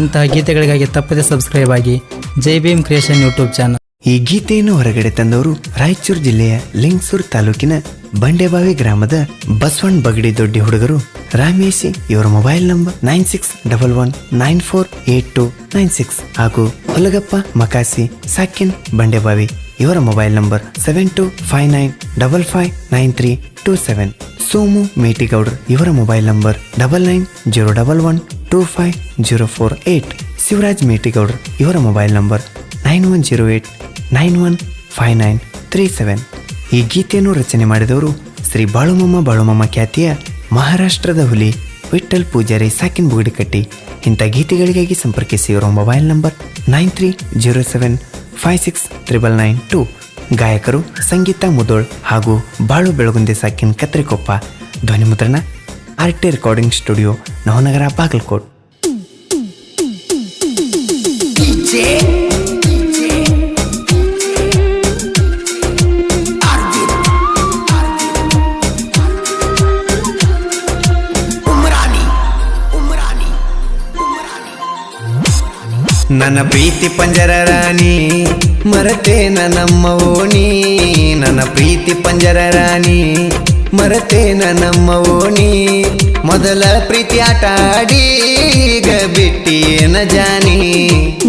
ಇಂತಹ ಗೀತೆಗಳಿಗಾಗಿ ತಪ್ಪದೇ ಸಬ್ಸ್ಕ್ರೈಬ್ ಆಗಿ Jai Bhim creation YouTube channel ಈ ಗೀತೆಯನ್ನು ಹೊರಗಡೆ ತಂದವರು ರಾಯಚೂರು ಜಿಲ್ಲೆಯ ಲಿಂಗ್ಸೂರ್ ತಾಲೂಕಿನ ಬಂಡೆಬಾವಿ ಗ್ರಾಮದ ಬಸವಣ್ಣ ಬಗಡಿ ದೊಡ್ಡಿ ಹುಡುಗರು. ರಾಮೇಶಿ, ಇವರ mobile number nine six double one nine four eight two nine six ಹಾಗೂ ಹೊಲಗಪ್ಪ, ಮಕಾಸಿ, ಸಾಕಿನ್, ಬಂಡೆಬಾವಿ ಇವರ mobile number seven two five nine double five nine three two seven Somu Metigowdar ಇವರ mobile number double nine zero double one two five zero four eight Shivaraj Metigowdar. ಇವರ mobile number nine one zero eight nine one five nine three seven ಈ ಗೀತೆಯನ್ನು ರಚನೆ ಮಾಡಿದವರು ಶ್ರೀ ಬಾಳುಮಮ್ಮ ಬಾಳುಮಮ್ಮ ಖ್ಯಾತಿಯ ಮಹಾರಾಷ್ಟ್ರದ ಹುಲಿ ವಿಠಲ್ ಪೂಜಾರಿ ಸಾಕಿನ್ ಬುಗಡಿಕಟ್ಟಿ. ಇಂಥ ಗೀತೆಗಳಿಗಾಗಿ ಸಂಪರ್ಕಿಸಿ ಇವರ mobile number nine three zero seven five six triple nine two ಗಾಯಕರು ಸಂಗೀತ ಮುದೋಳ್ ಹಾಗೂ ಬಾಳು ಬೆಳಗುಂದೆ ಸಾಕಿನ್ ಕತ್ರಿಕೊಪ್ಪ. ಧ್ವನಿ ಮುದ್ರಣ R T recording studio Navanagar Bagalkot. ನನ್ನ ಪ್ರೀತಿ ಪಂಜರ ರಾಣಿ ಮರತೆ ನಮ್ಮ ಓಣಿ ನನ್ನ ಪ್ರೀತಿ ಪಂಜರ ರಾಣಿ ಮರತೆ ನಮ್ಮ ಓಣಿ ಮೊದಲ ಪ್ರೀತಿ ಆಟ ಆಡಿ ಈಗ ಏನ ಜಾನಿ?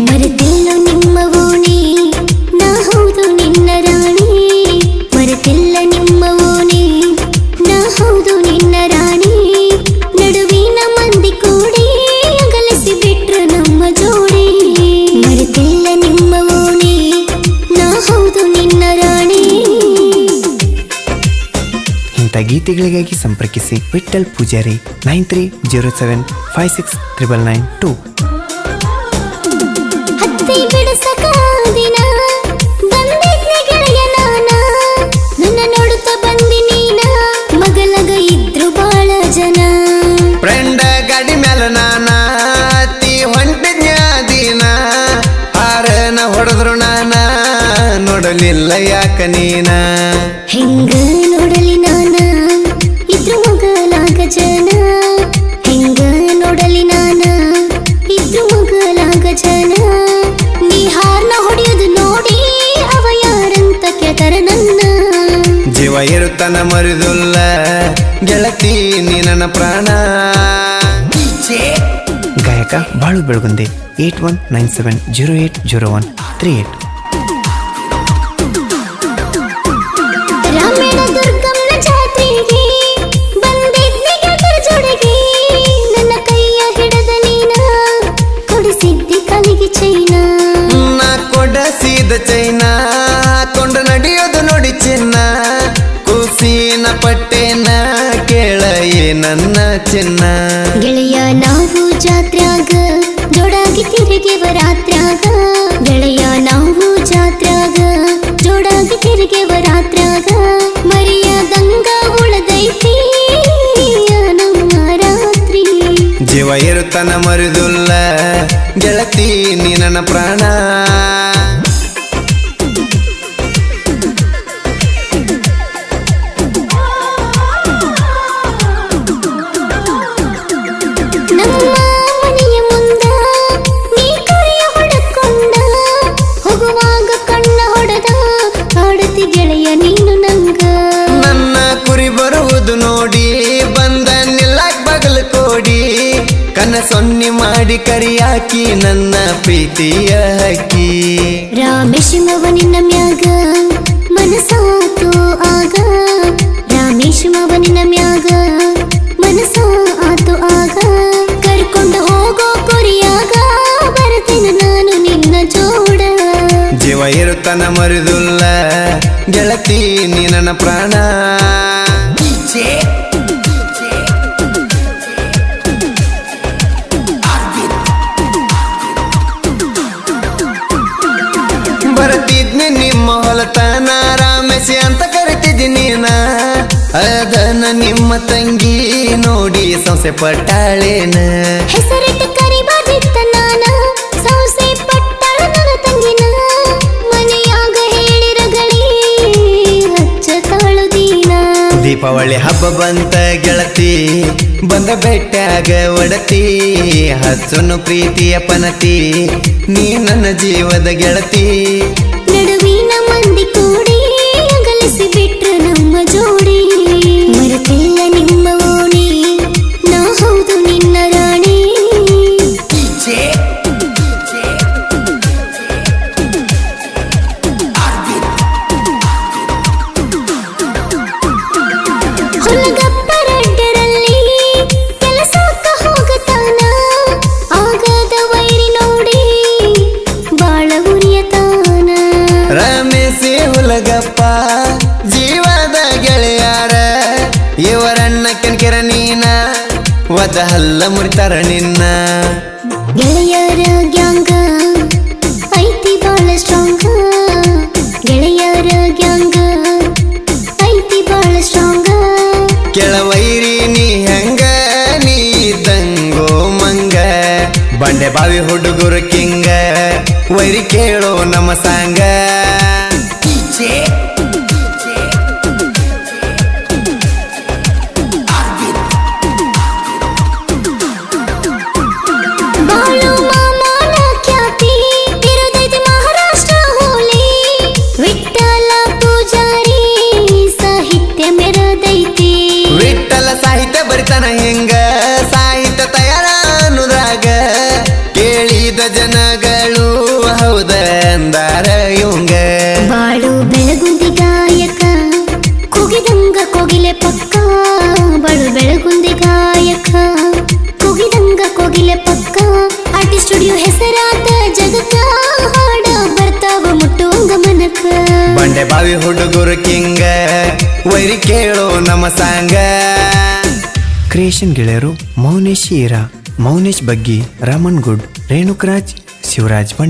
ಮರೆತಿಲ್ಲ ಇಂಥ ಗೀತೆಗಳಿಗಾಗಿ ಸಂಪರ್ಕಿಸಿ Vithal Pujari nine three zero seven five six triple nine two. Friend ಗಾಡಿ ನಾನ ದಿನ. ಹಾರನ ಹೊಡೆದ್ರು ನಾನ ನೋಡಲಿಲ್ಲ ಯಾಕ ನೀನ. ಹೆಂಗ ಜನ ಹಿಂಗ ನೋಡಲಿ ನಾನ? ಇದ್ರು ಮಗಲಾಗ ಜನ. ನೀ ಹಾರ್ನ ಹೊಡೆಯೋದು ನೋಡಿ ಅವ ಯಾರಂತ ಕೇಳ್ತಾರ ನನ್ನ. ಜೀವ ಇರುತ್ತನ ಮರಿದುಲ್ಲ ಗೆಳತಿ ನೀ ನನ್ನ ಪ್ರಾಣ. ಗಾಯಕ Balu Belagunde eight one nine seven zero eight zero one three eight ಕೊಡಸಿದ ಚೈನ ಕೊಂಡ ನಡೆಯೋದು ನೋಡಿ ಚಿನ್ನ ಕೂಸಿನ ಪಟ್ಟೆನ ಕೇಳ ಏ ನನ್ನ ಚಿನ್ನ. ಗೆಳೆಯ ನಾವು ಜಾತ್ರಾಗ ಜೋಡಾಗಿ ತಿರುಗಿವ ರಾತ್ರಾಗ ಗೆಳೆಯ ನಾವು ಜಾತ್ರಾಗ ಜೋಡಾಗಿ ತಿರುಗಿವ ರಾತ್ರಾಗ ಮರಿಯ ಗಂಗಾ ಉಳದೈತಿ ಜೀವ ಇರುತ್ತನ ಮರಿದುಲ್ಲ ಗೆಳತಿ ನೀ ನನ್ನ ಪ್ರಾಣ. ಬಗಲು ಕೋಡಿ ಕನ ಸೊನ್ನಿ ಮಾಡಿ ಕರಿಯಾಕಿ ನನ್ನ ಪ್ರೀತಿಯ ಹಕ್ಕಿ ರಾಮೇಶ್ವವ ನಿನ್ನ ಮ್ಯಾಗ ಮನಸಾತು ಆಗ. ರಾಮೇಶ್ವವ ನಿನ್ನ ಮ್ಯಾಗ ಮನಸಾತು ಆಗ. ಕರ್ಕೊಂಡು ಹೋಗೋ ಕೊರಿಯಾಗ ಬರ್ತೀನಿ ನಾನು ನಿನ್ನ ಜೋಡ. ಜೀವ ಇರುತ್ತನ ಮರಿದುಲ್ಲ ಗೆಳತಿ ನೀ ನನ್ನ ಪ್ರಾಣ. ನಿಮ್ಮ ತಂಗಿ ನೋಡಿ ಸೊಸೆ ಪಟ್ಟಾಳೇನ. ಹೆಸರಿಟ್ಟು ಕರಿಬಾದಿತ್ತ ನಾನ ಸೊಸೆ ಪಟ್ಟಳ ನನ್ನ ತಂಗಿನ. ಮನೆಯಾಗ ಹೇಳಿರ ಗಳಿ ಹಚ್ಚ ತಾಳು ದೀನ. ದೀಪಾವಳಿ ಹಬ್ಬ ಬಂತ ಗೆಳತಿ ಬಂದ ಬೆಟ್ಟಾಗ ಒಡತಿ ಹಚ್ಚನು ಪ್ರೀತಿಯ ಪನತಿ ನೀ ನನ್ನ ಜೀವದ ಗೆಳತಿ. ನಡುವಿನ ಮಂದಿ ಕೂಡಿ ಅಗಲಿಸಿ ಬಿಟ್ರು ಹಲ್ಲ ಮುರಿತಾರ ನಿನ್ನ. ಗೆಳೆಯರ ಗ್ಯಾಂಗ ಐತಿ ಬಾಳ ಸ್ಟ್ರಾಂಗ್. ಗೆಳೆಯರ ಗ್ಯಾಂಗ ಐತಿ ಬಾಳ ಕೆಳ ವೈರಿ ನೀ ಹೆಂಗ ನೀ ದಂಗೋ ಮಂಗ. ಬಂಡೆ ಬಾವಿ ಹುಡುಗರು ಕಿಂಗ ವೈರಿ ಕೇಳೋ ನಮ್ಮ ಸಾಂಗ. ಕೋಗಿಲೆ ಪಕ್ಕ ಬಳು ಬೆಳಗುಂದಿ ಗಾಯಕ. ಕುಗಿದಂಗ ಕೋಗಿಲೆ ಪಕ್ಕ ಆರ್ಟಿ ಸ್ಟುಡಿಯೋ ಹೆಸರಾದ ಜಗಕ್ಕ. ಹಾಡ ಬರ್ತಾವ ಮುಟ್ಟುವಂಗ ಮನಕ. ಬಂಡೆ ಬಾವಿ ಹುಡುಗರು ಕಿಂಗ ವೈರಿ ಕೇಳೋ ನಮ್ಮ ಸಾಂಗ. ಕ್ರಿಯೇಷನ್ ಗೆಳೆಯರು ಮೌನೇಶ್ ಈರಾ ಮೌನೇಶ್ ಬಗ್ಗಿ ರಾಮನ್ ಗುಡ್ ರೇಣುಕರಾಜ್ ಶಿವರಾಜ್ ಬಂಡೆ.